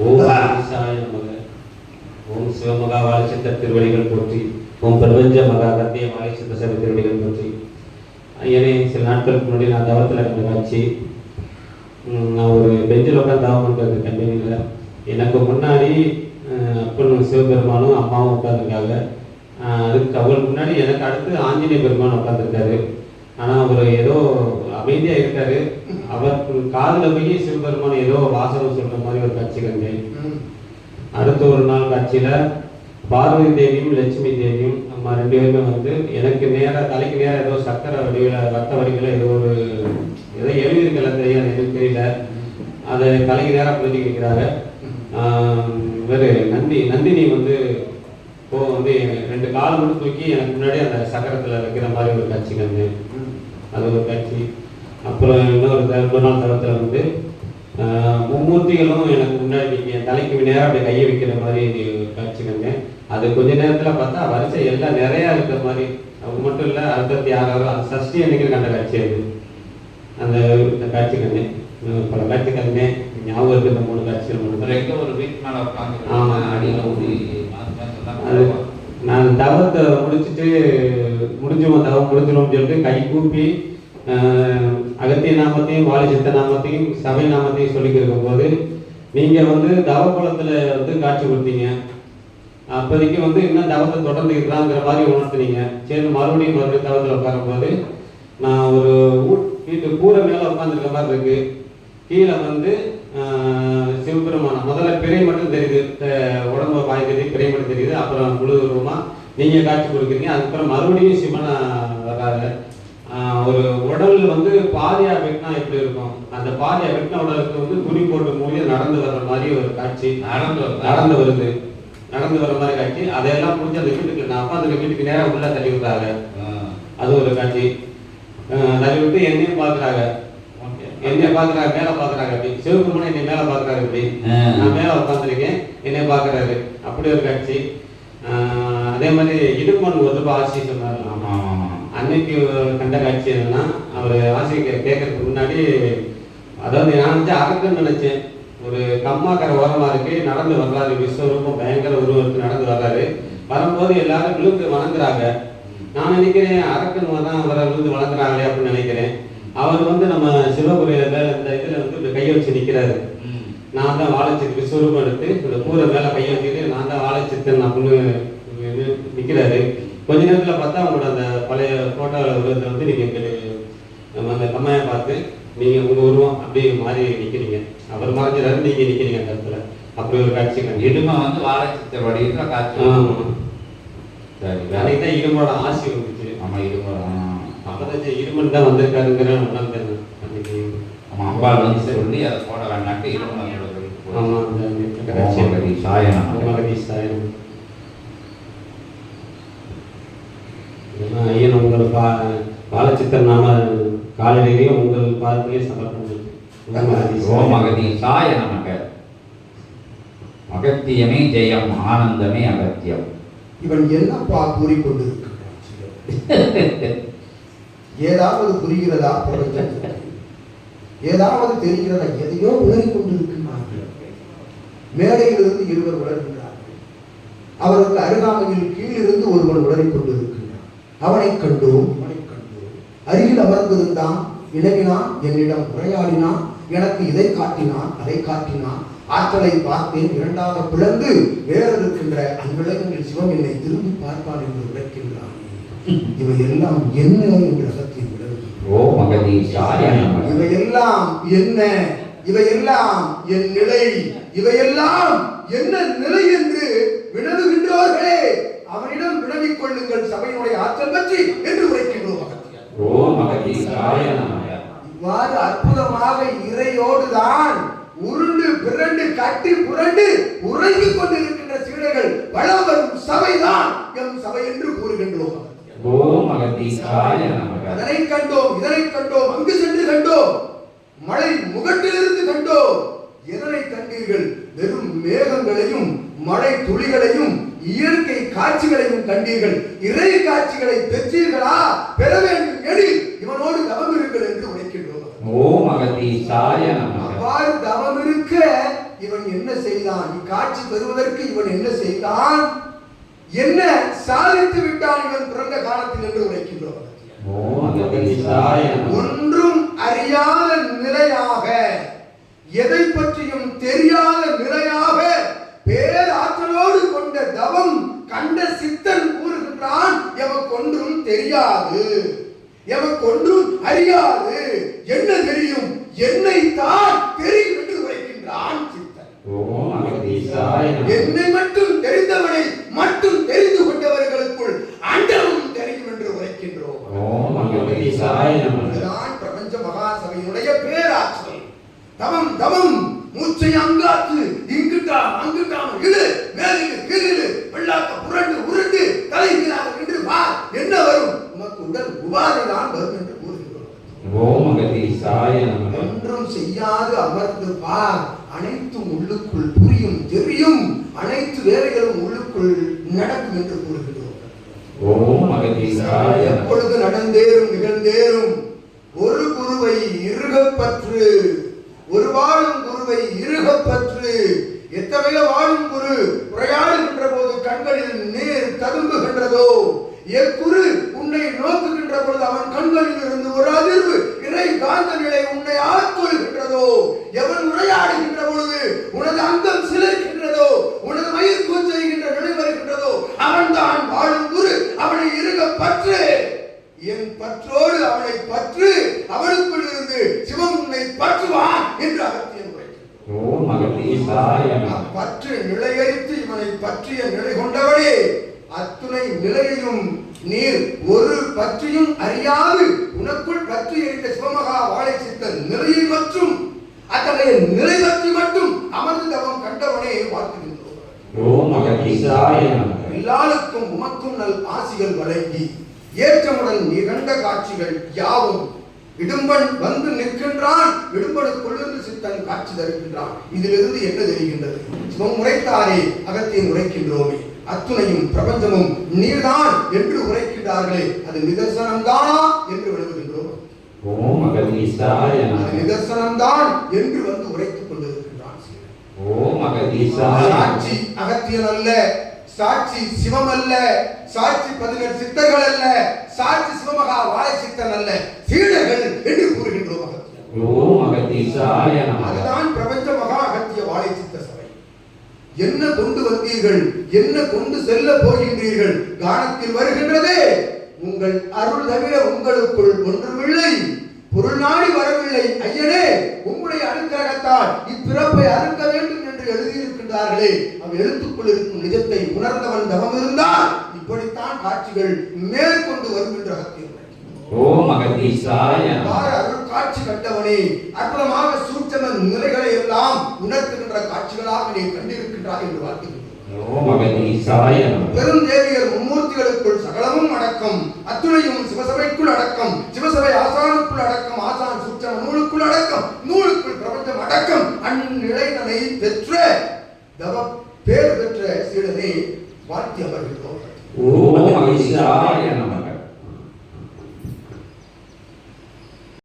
ஓம் ஈசாய நமக. ஓம் சிவமகா வாழைச்சித்த திருவடிகள் போற்றி. ஓம் பிரபஞ்ச மகா கத்திய வாழைச்சித்த சபை திருவடிகள் போற்றி. ஐயனே சில நாட்களுக்கு முன்னாடி நான் தவத்தில் இருந்த காட்சி. நான் ஒரு பெஞ்சில் உட்காந்து தவம் பண்ணுறது கம்பெனியில். எனக்கு முன்னாடி அஹ், அப்பனும் சிவபெருமானும் அம்மாவும் உட்காந்துருக்காங்க அதுக்கு அவருக்கு முன்னாடி எனக்கு அடுத்து ஆஞ்சநேய பெருமான் உட்காந்துருக்காரு ஆனால் அவர் ஏதோ அமைதியாக இருக்காரு. அவர் காதில் போய் சிவபெருமான் ஏதோ வாசகம் சொல்ற மாதிரி ஒரு காட்சி கண்டேன். அடுத்த ஒரு நாள் காட்சியில பார்வதி தேவியும் லட்சுமி தேவியும் நம்ம ரெண்டு பேருமே வந்து எனக்கு நேரா தலைக்கு நேரா ஏதோ சக்கரை வடிவில் ரத்த வடிவில் ஏதோ ஒரு ஏதோ எழுதியிருக்கல தெரியாது எனக்கு தெரியல. அதை தலைக்கு நேரா புரிஞ்சு வைக்கிறாங்க வேறு நந்தி நந்தினி வந்து இப்போ வந்து ரெண்டு கால் மட்டும் தூக்கி எனக்கு முன்னாடி அந்த சக்கரத்தில் வைக்கிற மாதிரி ஒரு காட்சி கண்டேன். அது ஒரு காட்சி. அப்புறம் இன்னொரு நாள் தளத்தில் வந்து மும்மூர்த்திகளும் எனக்கு முன்னாடி நீங்க என் தலைக்கு நேரம் அப்படியே கையை வைக்கிற மாதிரி ஒரு காட்சி கண்டேன் அது கொஞ்ச நேரத்தில் பார்த்தா வரிசை எல்லாம் நிறையா இருக்கிற மாதிரி. அவங்க மட்டும் இல்லை அடுத்தடுத்து யாராவது அது சஷ்டி அன்னைக்கு கண்ட காட்சி அது. அந்த காட்சி இன்னும் பல காட்சி கண்டேன் ஞாபகம் இருக்கு இந்த மூணு காட்சிகள் ஒரு மட்டும் ஒரு வீட்டு மேல உட்காந்து ஆமா. அடியில மாத்தி அது நான் தவத்தை முடிச்சுட்டு முடிஞ்சுவோம் தவம் முடிஞ்சிடும் சொல்லிட்டு கை கூப்பி அகத்திய நாமத்தையும் வாலிசித்த நாமத்தையும் சபை நாமத்தையும் சொல்லிக்கிருக்கும் போது நீங்கள் வந்து தவ வந்து காட்சி கொடுத்தீங்க. அப்போதைக்கு வந்து இன்னும் தவத்தை தொடர்ந்து மாதிரி உணர்த்துனீங்க. சரி மறுபடியும் மறுபடியும் தவத்தில் உட்காரும்போது நான் ஒரு வீட்டு கூரை மேலே உட்காந்துருக்க மாதிரி இருக்கு. கீழே வந்து ஆஹ், சிவபெருமானம் முதல்ல பிறை மட்டும் தெரியுது. உடம்ப உடம்பு வாய் தெரியுது பிறை மட்டும் தெரியுது. அப்புறம் முழு உருவமாக நீங்கள் காட்சி கொடுக்குறீங்க. அதுக்கப்புறம் மறுபடியும் சிவனை வர்றாரு. ஒரு உடல் வந்து பாதியா வெட்டினா எப்படி இருக்கும்? அந்த பாதியா வெட்டின உடலுக்கு வந்து துணி போட்டு மூடி நடந்து வர்ற மாதிரி ஒரு காட்சி. நடந்து? நடந்து வருது. நடந்து வர மாதிரி காட்சி. அதையெல்லாம் முடிஞ்சு அந்த வீட்டுக்கு நான் உட்காந்து வீட்டுக்கு நேரம் உள்ள தள்ளி விடுறாங்க. அது ஒரு காட்சி. தள்ளி விட்டு என்னையும் பாக்குறாங்க. என்னைய பாக்குறாங்க மேல பாக்குறாங்க அப்படி. சிவபெருமன் என்னை மேல பாக்குறாரு அப்படி. நான் மேல உட்காந்துருக்கேன் என்னைய பாக்குறாரு. அப்படி ஒரு காட்சி. அதே மாதிரி இடுமன் ஒரு ஆட்சி சொன்னார். ஆமா ஆமா அன்னைக்கு கண்ட காட்சி என்னன்னா அவர் ஆசிரியர் கேட்கறதுக்கு முன்னாடி அதாவது நான் வந்து அரக்கன்னு நினைச்சேன். ஒரு கம்மாக்கரை ஓரமா இருக்கு நடந்து வர்றாரு விஸ்வரூபம் பயங்கர உருவத்துக்கு நடந்து வர்றாரு. வரும்போது எல்லாரும் விழுந்து வணங்குறாங்க. நான் நினைக்கிறேன் அரக்கன் தான் அவரை விழுந்து வணங்குறாங்களே அப்படின்னு நினைக்கிறேன். அவர் வந்து நம்ம சிவபுரியில இந்த இதுல வந்து இந்த கையை வச்சு நிக்கிறாரு. நான் தான் வாழைச்சித்து விஸ்வரூபம் எடுத்து இந்த கூரை மேல கையை வச்சுட்டு நான் தான் வாழைச்சித்தன் அப்படின்னு இது நிக்கிறாரு. கொஞ்ச நேரத்துல பார்த்தா அவங்களோட அந்த பழைய போட்டோவில் உருவத்தை வந்து நீங்க இங்க நம்ம அந்த கம்மையை பார்த்து நீங்க உங்க உருவம் அப்படியே மாறி நிக்கிறீங்க. அவர் மறைஞ்சிடாரு நீங்க நிக்கிறீங்க அந்த இடத்துல. அப்படி ஒரு காட்சி இடுமை வந்து வாழைச்சித்த வடிவத்துல காட்சி. சரி அன்னைக்கு தான் இருமோட ஆசி வந்துச்சு. ஆமா இடுமை ஆ. அப்பதான் இருமன் தான் வந்திருக்காருங்கிற உணர்ந்தேன் அன்னைக்கு அம்பாள் வந்து சொல்லி அதை போட வேண்டாட்டு இடுமை ஆமா அந்த அந்த காட்சி. ஓமகதி சாயனம் சாயனம் ஐயன் உங்கள் பா பாலச்சித்தர் நாம காலடியிலையும் உங்கள் பாதத்திலேயே சமர்ப்பணம் ஓமகதி சாயனம். ஓமகதி சாய நமக. அகத்தியமே ஜெயம் ஆனந்தமே அகத்தியம். இவன் என்னப்பா கூறிக்கொண்டிருக்கிறான். ஏதாவது புரிகிறதா ஏதாவது தெரிகிறதா? எதையோ உணரிக் கொண்டிருக்கிறார்கள் மேடையிலிருந்து இருவர் உணர்கிறார்கள். அவருக்கு அருகாமையில் கீழிருந்து ஒருவன் உணரிக் அவனைக் கண்டோம். இவனைக் கண்டோம் அருகில் அமர்ந்திருந்தான். வினவினான் என்னிடம் உரையாடினான். எனக்கு இதை காட்டினான். அதை காட்டினான். ஆற்றலை பார்த்தேன். இரண்டாக பிளந்து வேற இருக்கின்ற அன்பிளங்கில் சிவம் என்னை திரும்பி பார்ப்பான் என்று உரைக்கின்றான் இவையெல்லாம் என்ன என்று நமக இவையெல்லாம் என்ன? இவையெல்லாம் என் நிலை. இவையெல்லாம் என்ன நிலை என்று வினவுகின்றோர்களே ஆற்றல் பற்றி என்று உரைக்கின்றோம் இவ்வாறு அற்புதமாக இறையோடுதான் உருண்டு பிறண்டு கட்டி புரண்டு உறங்கிக் கொண்டிருக்கின்ற சீடர்கள் வளம் வரும் சபைதான் எம் சபை என்று கூறுகின்றோம் அதனை கண்டோம் இதனை கண்டோம் அங்கு சென்று கண்டோம் மழை முகட்டிலிருந்து கண்டோம். எதனை கண்டீர்கள்? வெறும் மேகங்களையும் மழை துளிகளையும் இயற்கை காட்சிகளையும் கண்டீர்கள். இறை காட்சிகளை பெற்றீர்களா? பெற வேண்டும் எனில் இவனோடு தவம் இருங்கள் என்று உழைக்கின்றோம் அகதீசாய அவ்வாறு தவம் இருக்க இவன் என்ன செய்தான்? இக்காட்சி பெறுவதற்கு இவன் என்ன செய்தான்? என்ன சாதித்து விட்டான் இவன் பிறந்த காலத்தில் என்று நமக. ஒன்றும் அறியாத நிலையாக எதை பற்றியும் தெரியாத நிலையாக பேராற்றலோடு கொண்ட தவம் கண்ட சித்தன் கூறுகின்றான் எமக்கு ஒன்றும் தெரியாது? எமக்கு ஒன்றும் அறியாது? என்ன தெரியும்? என்னை தான் தெரியும் என்று உரைக்கின்றான் சித்தன். என்னை மட்டும் தெரிந்தவனை மட்டும் தெரிந்து கொண்டவர்களுக்குள் ஆண்டவன் தெரியும் என்று உரைக்கின்றோம். ஓம் அகதீசாய நமக அதுதான் பிரபஞ்ச மகாசபையினுடைய பேராற்றல். தமம் தமம் மூச்சை அங்காத்து இங்குட்டாம் அங்குட்டாம் இழு மேலிடு கீழிடு வெள்ளாக்க புரண்டு என்ன வரும்? உமக்கு உடல் உபாதை தான் வரும் என்று கூறுகிறோம். ஒன்றும் செய்யாது அமர்ந்து பார். அனைத்தும் உள்ளுக்குள் புரியும் தெரியும். அனைத்து வேலைகளும் உள்ளுக்குள் நடக்கும் என்று கூறுகிறோம். எப்பொழுது நடந்தேறும் நிகழ்ந்தேறும்? ஒரு குருவை இருகப் பற்று ஒரு வாழும் குருவை இருகப் பற்று எத்தகைய வாழும் குரு உரையாடுகின்ற போது கண்களில் நீர் ததும்புகின்றதோ எக்குரு உன்னை நோக்குகின்ற பொழுது அவன் கண்களில் இருந்து ஒரு அதிர்வு இறை காந்த நிலை உன்னை ஆட்கொள்கின்றதோ எவன் உரையாடுகின்ற பொழுது உனது அங்கம் சிலிர்க்கின்றதோ உனது மயிர் கூச்செய்கின்ற நிலை வருகின்றதோ அவன் தான் வாழும் குரு அவனை இருக பற்று என் பற்றோடு அவனை பற்று அவனுக்குள் இருந்து சிவன் உன்னை பற்றுவான் என்று அகத்தியன் உரைக்கிறார் ஓம் அகதீசாய நமக பற்று நிலையறித்து இவனை பற்றிய நிலை கொண்டவனே. அத்துணை நிலையையும் நீர் ஒரு பற்றியும் அறியாது. உனக்குள் பற்றி எறிந்த சிவமகா வாழை சித்தன் நிலையை மற்றும் அத்தகைய நிலை பற்றி மட்டும் அமர்ந்து தவம் கண்டவனே வாழ்த்துகின்றோம். எல்லாருக்கும் உமக்கும் நல் ஆசிகள் வழங்கி ஏற்றமுடன் நீ கண்ட காட்சிகள் யாவும். இடும்பன் வந்து நிற்கின்றான் இடும்பனுக்குள்ளிருந்து சித்தன் காட்சி தருகின்றான். இதிலிருந்து என்ன தெரிகின்றது? சிவம் உரைத்தாரே அகத்தியன் உரைக்கின்றோமே. அத்துணையும் பிரபஞ்சமும் நீர்தான் என்று உரைக்கின்றார்களே. அது நிதர்சனம்தானா என்று விளங்குகின்றோம் ஓம் நிதர்சனம்தான் என்று வந்து உரைத்துக் கொண்டிருக்கின்றான். ஓம் சாட்சி அகத்தியன் அல்ல சாட்சி சிவம் அல்ல சாட்சி பதினெட்டு சித்தர்கள் அல்ல சாட்சி சிவமகா வாழை சித்தன் அல்ல சீடர்கள் என்று கூறுகின்றோம் ஓம் அதுதான் பிரபஞ்ச மகா அகத்திய வாழை சித்த சபை. என்ன கொண்டு வந்தீர்கள்? என்ன கொண்டு செல்ல போகின்றீர்கள்? கானத்தில் வருகின்றதே. உங்கள் அருள் தவிர உங்களுக்குள் ஒன்றுமில்லை. பொருள் நாடி வரவில்லை. ஐயனே உம்முடைய அனுக்கிரகத்தால் இப்பிறப்பை அறுக்க வேண்டும் என்று எழுதியிருக்கின்றார்களே. அவ் எழுத்துக்குள் இருக்கும் நிஜத்தை உணர்ந்தவன் தவம் இருந்தால் இப்படித்தான் காட்சிகள் மேற்கொண்டு வருகின்ற அகத்தியம் ஓம் அவ்வாறு அருள் காட்சி கண்டவனே அற்புதமாக சூட்சம நிலைகளை எல்லாம் உணர்த்துகின்ற காட்சிகளாக நீ கண்டிருக்கின்றாய் என்று நமக பெருந்தேவியர் மும்மூர்த்திகளுக்குள் சகலமும் அடக்கம் அத்துணையும் சிவசபைக்குள் அடக்கம் சிவசபை ஆசானுக்குள் அடக்கம் ஆசான் சூட்சம நூலுக்குள் அடக்கம் நூலுக்குள் பிரபஞ்சம் அடக்கம் அந்நிலைதனை பெற்ற தவ பேர் பெற்ற சீடனை வாழ்த்தி அமர்கின்றோம். நமக